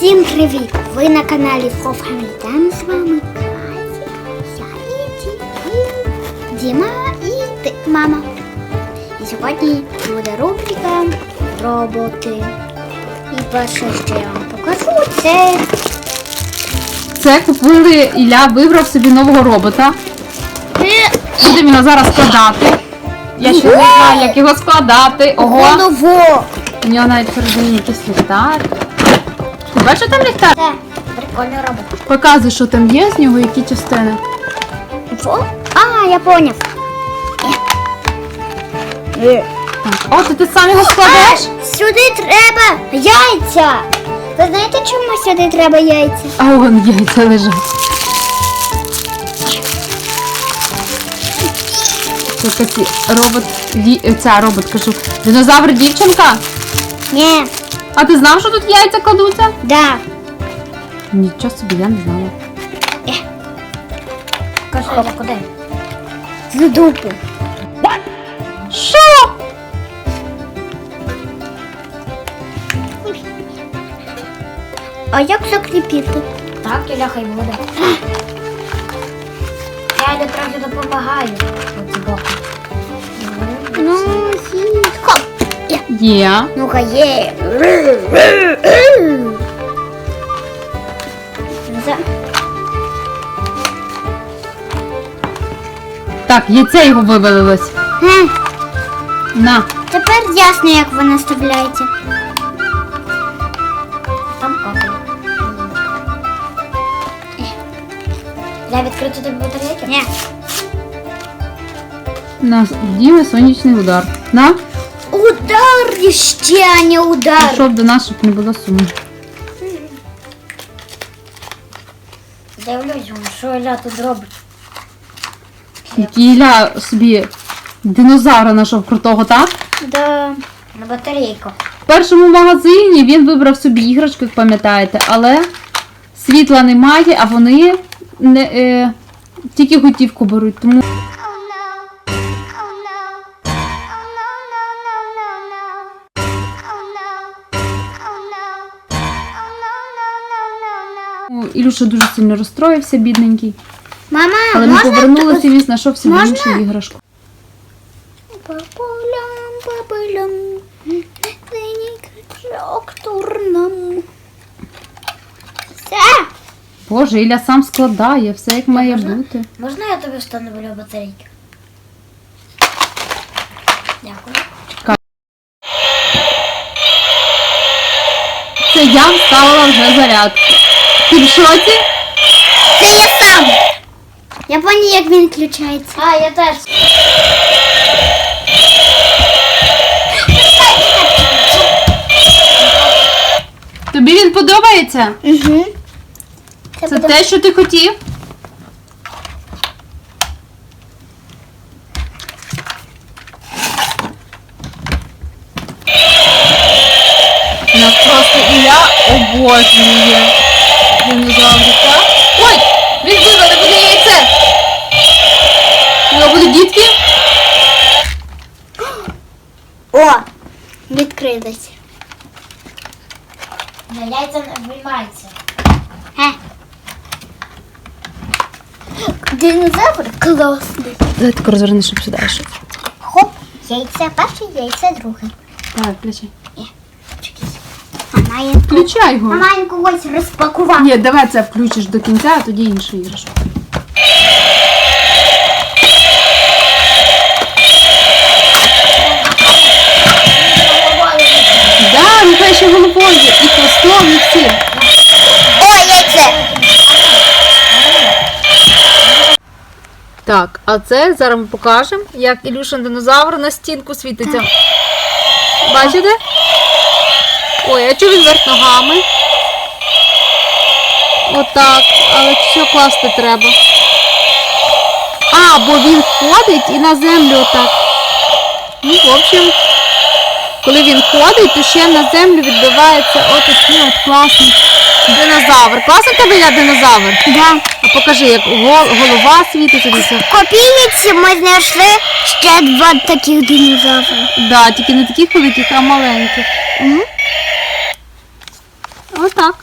Всім привіт! Ви на каналі Фофамільтан. З вами Катя, я і Ді- і Діма і ти, мама. І сьогодні буде рубрика роботи. І перше, що я вам покажу, це Це купили Ілля вибрав собі нового робота. Будемо його зараз складати. Я ще не знаю, як його складати. Ого! головок. У нього навіть всередині якийсь ліхтар. Бачиш, там ліхтар? Це прикольний робот. Показуй, що там є з нього, які частини. Що? А, я поняв. Е. О, то ти сам його складеш? Сюди треба яйця. Ви знаєте, чому сюди треба яйця? А вон яйця лежать. Це такі робот, ві- ця робот, кажу. Динозавр дівчинка. Ні. А ти знав, що тут яйця кладуться? Да. Нічого собі, я не знала. Кажи, куди? З дупи. Що? А як закріпити? Так, Юля, хай буде. Я йду трохи допомагаю. От. Ну. Є. Є. Ну-ка, є. За- Так, яйце його вивалилось. Ге, На. Тепер ясно, як вона вставляється. Там капає. Я відкрити тобі батарейки? Ні. На Діми сонячний удар. На. Удар ще, а не удар. Пішов до нас, щоб не було суму. Дивлюсь, що Ілля тут робить. Який Ілля собі динозавра знайшов крутого, так? Да. На батарейку. В першому магазині він вибрав собі іграшку, як пам'ятаєте, але світла немає, а вони не, е, тільки готівку беруть. Тому Ілюша дуже сильно розстроївся, бідненький. Мама, Але ми можна повернулися і він знайшов собі Можна? іншу іграшку. Папулям, папулям, синій трактор нам. Все. Боже, Ілля сам складає, все як має Можна? бути. Можна я тобі встановлю батарейки? Дякую. Це я вставила вже зарядку. Ти в шоці? Це я сам. Я поняла, як він включається. А, я теж. Тобі він подобається? Угу. Це те, що ти хотів? Нас просто Ілля обожнює відкрилось. На яйця не виймається. Е. Динозавр класний. Давай тако розверни, щоб сюди йшов. Хоп, яйце перше, яйце друге. Давай, включай. А Включай його. має когось розпакувати. Ні, давай це включиш до кінця, а тоді іншу іграшку. Так, а це зараз ми покажемо, як Ілюшин динозавр на стінку світиться. Бачите? Ой, а чого він верх ногами? Отак, але все класти треба. А, бо він ходить і на землю отак. Ну, в общем, коли він ходить, то ще на землю відбивається отакий от класний динозавр. Класний тебе я динозавр? Да. А покажи, як гол- голова світиться. десь. Копійці ми знайшли ще два таких динозаври. Да, тільки не таких великих, а маленьких. Угу. Отак.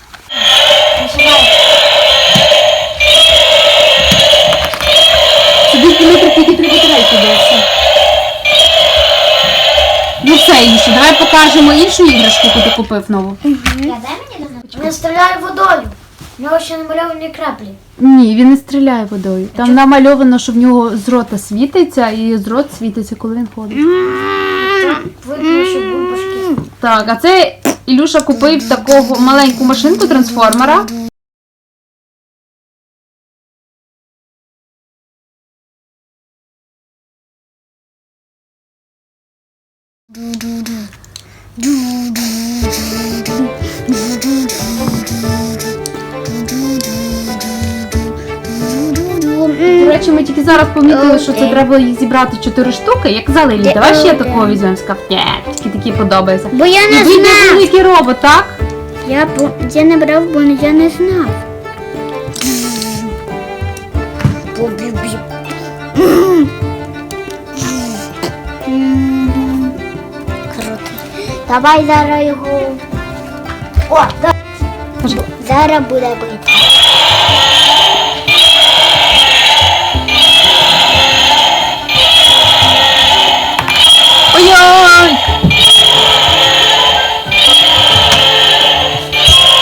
Сюди Дмитро тільки три батарейки де Ну давай покажемо іншу іграшку, яку ти купив нову. Він стріляє водою. У нього ще намальовані краплі. Ні, він не стріляє водою. Там намальовано, що в нього з рота світиться, і з рот світиться, коли він ходить. Видно, що бульбашки. Так, а це Ілюша купив такого маленьку машинку трансформера. До речі, ми тільки зараз помітили, що це треба їх зібрати чотири штуки. Як казали, Лі, давай ще такого візьмемо. Сказав, ні, тільки такі подобається. Бо я не знав. великий робот, так? Я, бу- я не брав, бо я не знав. Круто. Давай зараз його. О, да- зараз буде. Ой-ой!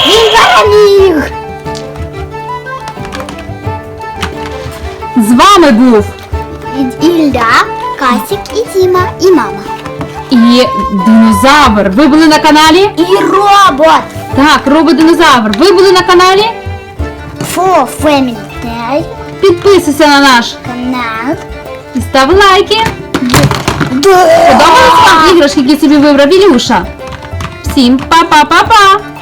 Він переміг! З вами був І- Ілля, Касік і Діма, і мама. І динозавр. Ви були на каналі? І робот! Так, робот-динозавр. Ви були на каналі? For Family Day Підписуйся на наш канал. і став лайки. Подобаються вам іграшки, які собі вибрав Ілюша? Всім па-па-па-па!